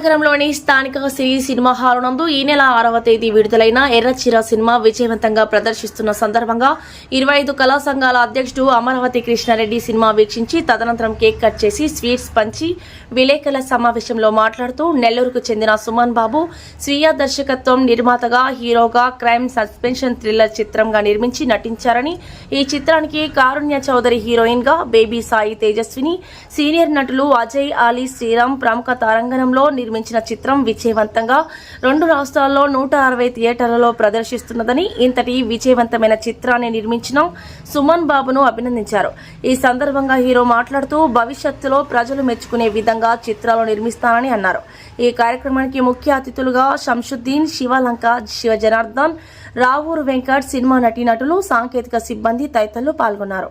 నగరంలోని స్థానిక Shri cinema hall నందు ఈ నెల ఆరవ తేదీ విడుదలైన ఎర్రచీర సినిమా విజయవంతంగా ప్రదర్శిస్తున్న సందర్భంగా ఇరవై ఐదు కళా సంఘాల అధ్యక్షుడు అమరావతి కృష్ణారెడ్డి సినిమా వీక్షించి తదనంతరం కేక్ కట్ చేసి స్వీట్స్ పంచి విలేకరుల సమావేశంలో మాట్లాడుతూ నెల్లూరుకు చెందిన సుమన్ బాబు స్వీయ దర్శకత్వం నిర్మాతగా హీరోగా క్రైమ్ సస్పెన్షన్ థ్రిల్లర్ చిత్రంగా నిర్మించి నటించారని ఈ చిత్రానికి కారుణ్య చౌదరి హీరోయిన్గా బేబీ సాయి తేజస్విని సీనియర్ నటులు అజయ్ అలీ శ్రీరామ్ ప్రముఖ తారంగణంలో నిర్మించిన చిత్రం విజయవంతంగా రెండు రాష్ట్రాల్లో నూట అరవై థియేటర్లలో ప్రదర్శిస్తున్నదని ఇంతటి విజయవంతమైన చిత్రాన్ని నిర్మించిన సుమన్ బాబును అభినందించారు. ఈ సందర్భంగా హీరో మాట్లాడుతూ భవిష్యత్తులో ప్రజలు మెచ్చుకునే విధంగా చిత్రాలు నిర్మిస్తానని అన్నారు. ఈ కార్యక్రమానికి ముఖ్య అతిథులుగా శంషుద్దీన్ శివలంక శివ జనార్దన్ రావూరు వెంకట్ సినిమా నటీనటులు సాంకేతిక సిబ్బంది తదితరులు పాల్గొన్నారు.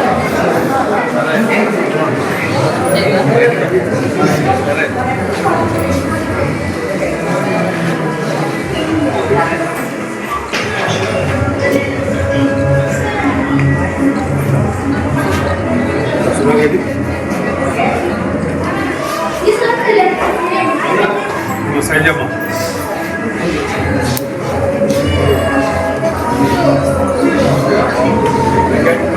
Venky Shailamma Venkanna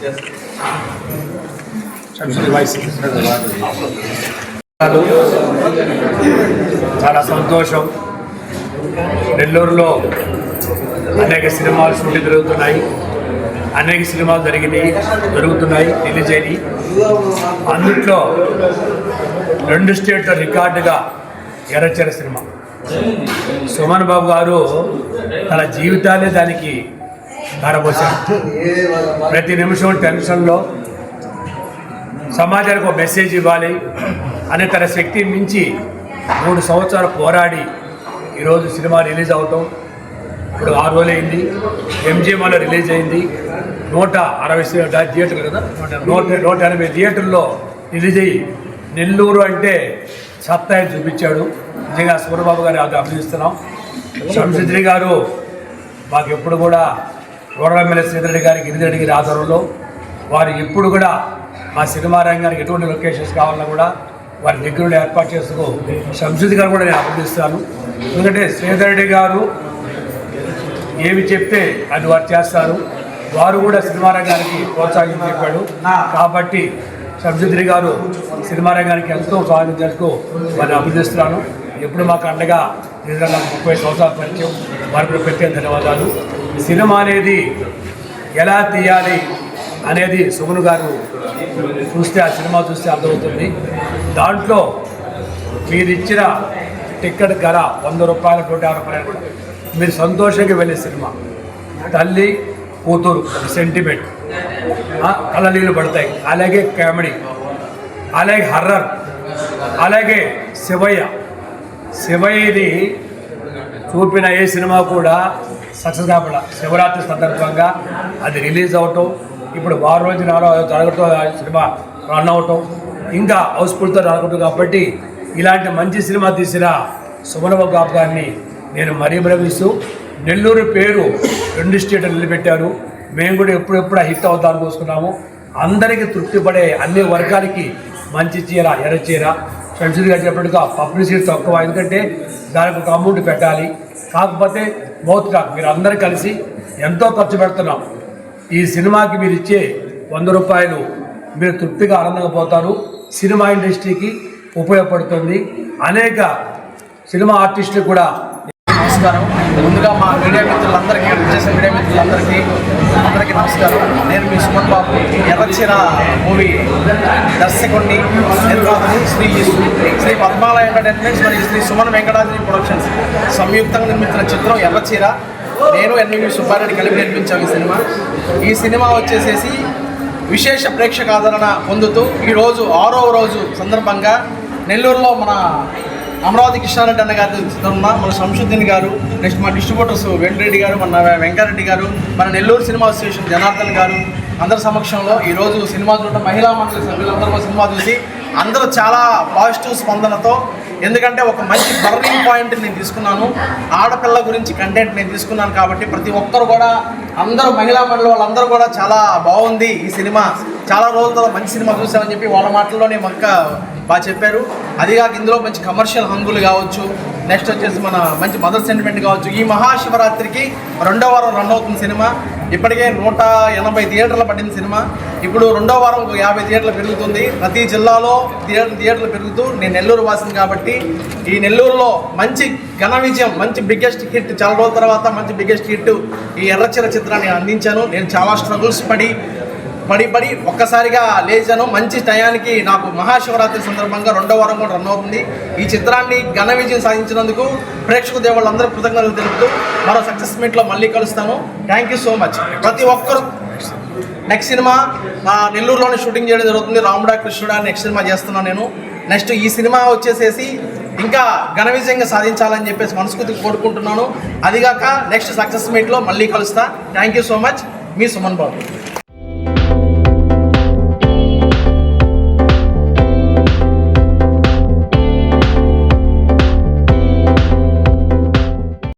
Yes. I'm sorry, vice. చాలా సంతోషం. నెల్లూరులో అనేక సినిమాలు షూటింగ్ జరుగుతున్నాయి. అనేక సినిమాలు జరిగినాయి జరుగుతున్నాయి రిలీజ్ అయినాయి అందుట్లో రెండు స్టేట్ల రికార్డుగా ఎర్రచెర సినిమా. సుమన్ బాబు గారు తన జీవితాన్ని దానికి ధారపోశారు. ప్రతి నిమిషం టెన్షన్లో సమాజానికి ఒక మెసేజ్ ఇవ్వాలి. అనే తన శక్తి మించి మూడు సంవత్సరాలు పోరాడి ఈరోజు సినిమా రిలీజ్ అవటం. ఇప్పుడు ఆరు రోజులు అయింది. ఎంజిఎంలో రిలీజ్ అయింది. నూట అరవై థియేటర్ కదా? నూట నూట ఎనభై థియేటర్లో రిలీజ్ అయ్యి నెల్లూరు అంటే సత్తాయి చూపించాడు. నిజంగా సూర్యబాబు గారు అది అభినందిస్తున్నాం. శంసిద్రి గారు మాకు ఎప్పుడు కూడా రూరల్ ఎమ్మెల్యే శ్రీధరెడ్డి గారి గిరిధరెడ్డి గారి ఆధ్వర్యంలో వారు ఎప్పుడు కూడా మా సినిమా రంగానికి ఎటువంటి లొకేషన్స్ కావాలన్నా కూడా వారి దగ్గర ఏర్పాటు చేసుకో. సంస్కృతి గారు కూడా నేను అభినందిస్తాను ఎందుకంటే శ్రీధర్ రెడ్డి గారు ఏమి చెప్తే అది వారు చేస్తారు. వారు కూడా సినిమా రంగానికి ప్రోత్సాహం చెప్పాడు. కాబట్టి సంస్కృతి గారు సినిమా రంగానికి ఎంతో స్వాగతించేందుకు వారిని అభినందిస్తున్నాను. ఎప్పుడు మాకు అండగా నిజంగా ముప్పై సంవత్సరాల పరిచయం. వారికి ప్రత్యేక ధన్యవాదాలు. సినిమా అనేది ఎలా తీయాలి అనేది సుమను గారు చూస్తే ఆ సినిమా చూస్తే అర్థమవుతుంది. దాంట్లో మీరిచ్చిన టిక్కెట్ టికెట్ ధర వంద రూపాయలు నూట యాభై రూపాయలు మీరు సంతోషంగా వెళ్ళే సినిమా. తల్లి కూతురు సెంటిమెంట్ కళనీళ్ళు నీళ్ళు పడతాయి. అలాగే కామెడీ. అలాగే హర్రర్. అలాగే శివయ్య. శివయ్యది చూపిన ఏ సినిమా కూడా సక్సెస్ కాకుండా శివరాత్రి సందర్భంగా అది రిలీజ్ అవటం ఇప్పుడు వారం రోజు నాలో జరగటం సినిమా రన్ అవటం ఇంకా హౌస్ఫుల్తో జరగటం కాబట్టి ఇలాంటి మంచి సినిమా తీసిన సుమనబాబు బాబు గారిని నేను మరీ భ్రమిస్తూ నెల్లూరు పేరు రెండు స్టేట్లు నిలబెట్టారు. మేము కూడా ఎప్పుడెప్పుడు హిట్ అవుతాను కోసుకున్నాము అందరికీ తృప్తిపడే అన్ని వర్గాలకి మంచి చీర ఎర్ర చీర. ఫ్రెండ్స్గా చెప్పినట్టుగా పబ్లిసిటీ తక్కువ ఎందుకంటే దానికి ఒక అమౌంట్ పెట్టాలి. కాకపోతే మౌత్ టాక్ మీరు అందరూ కలిసి ఎంతో ఖర్చు పెడుతున్నాం. ఈ సినిమాకి మీరు ఇచ్చే వంద రూపాయలు మీరు తృప్తిగా ఆనందంగా పోతారు. సినిమా ఇండస్ట్రీకి ఉపయోగపడుతుంది. అనేక సినిమా ఆర్టిస్టులు కూడా నమస్కారం. ముందుగా మా మీడియా మిత్రులందరికీ చేసిన మీడియా మిత్రులందరికీ అందరికీ నమస్కారం. నేను మీ సుమన్ బాబు. ఎర్రచీర మూవీ దర్శకుడిని నిర్మాతని శ్రీ శ్రీ పద్మాల ఎంటర్టైన్మెంట్స్ మరియు శ్రీ సుమన్ వెంకటాద్రి ప్రొడక్షన్స్ సంయుక్తంగా నిర్మించిన చిత్రం ఎర్రచీర. నేను ఎన్వి సుబ్బారెడ్డి కలిపి నిర్మించాం ఈ సినిమా. ఈ సినిమా వచ్చేసేసి విశేష ప్రేక్షక ఆదరణ పొందుతూ ఈరోజు ఆరో రోజు సందర్భంగా నెల్లూరులో మన అమరావతి కృష్ణారెడ్డి అన్న గారి ఉన్న మన సంశుద్దీన్ గారు నెక్స్ట్ మా డిస్ట్రిబ్యూటర్స్ వెంకరెడ్డి గారు మన వెంకరెడ్డి గారు మన నెల్లూరు సినిమా అసోసియేషన్ జనార్దన్ గారు అందరి సమక్షంలో ఈరోజు సినిమా చూడటం మహిళా మండలి సభ్యులందరూ సినిమా చూసి అందరూ చాలా పాజిటివ్ స్పందనతో ఎందుకంటే ఒక మంచి బర్నింగ్ పాయింట్ నేను తీసుకున్నాను. ఆడపిల్ల గురించి కంటెంట్ నేను తీసుకున్నాను కాబట్టి ప్రతి ఒక్కరు కూడా అందరూ మహిళా మండలి వాళ్ళందరూ కూడా చాలా బాగుంది ఈ సినిమా. చాలా రోజుల తర్వాత మంచి సినిమా చూసామని చెప్పి వాళ్ళ మాటల్లోనే మక్క బాగా చెప్పారు. అదిగాక ఇందులో మంచి కమర్షియల్ హంగులు కావచ్చు నెక్స్ట్ వచ్చేసి మన మంచి మదర్ సెంటిమెంట్ కావచ్చు. ఈ మహాశివరాత్రికి రెండో వారం రన్ అవుతుంది సినిమా. ఇప్పటికే నూట ఎనభై థియేటర్లు పడిన సినిమా. ఇప్పుడు రెండో వారం ఒక యాభై థియేటర్లు పెరుగుతుంది. ప్రతి జిల్లాలో థియేటర్ థియేటర్లు పెరుగుతూ నేను నెల్లూరు వాసింది కాబట్టి ఈ నెల్లూరులో మంచి ఘన విజయం మంచి బిగ్గెస్ట్ హిట్ చాలా రోజుల తర్వాత మంచి బిగ్గెస్ట్ హిట్ ఈ ఎర్రచిర చిత్రాన్ని అందించాను. నేను చాలా స్ట్రగుల్స్ పడి పడి పడి ఒక్కసారిగా లేచాను. మంచి టయానికి నాకు మహాశివరాత్రి సందర్భంగా రెండో వారం కూడా రన్ అవుతుంది. ఈ చిత్రాన్ని ఘన విజయం సాధించినందుకు ప్రేక్షక దేవుళ్ళందరూ కృతజ్ఞతలు తెలుపుతూ మరో సక్సెస్ మీట్లో మళ్ళీ కలుస్తాను. థ్యాంక్ యూ సో మచ్ ప్రతి ఒక్కరు నెక్స్ట్ సినిమా నెల్లూరులోనే షూటింగ్ చేయడం జరుగుతుంది. రాముడా కృష్ణుడా నెక్స్ట్ సినిమా చేస్తున్నాను నేను. నెక్స్ట్ ఈ సినిమా వచ్చేసేసి ఇంకా ఘన విజయంగా సాధించాలని చెప్పేసి మనస్ఫూర్తి కోరుకుంటున్నాను. అదిగాక నెక్స్ట్ సక్సెస్ మీట్లో మళ్ళీ కలుస్తా. థ్యాంక్ యూ సో మచ్ మీ సుమన్ బాబు.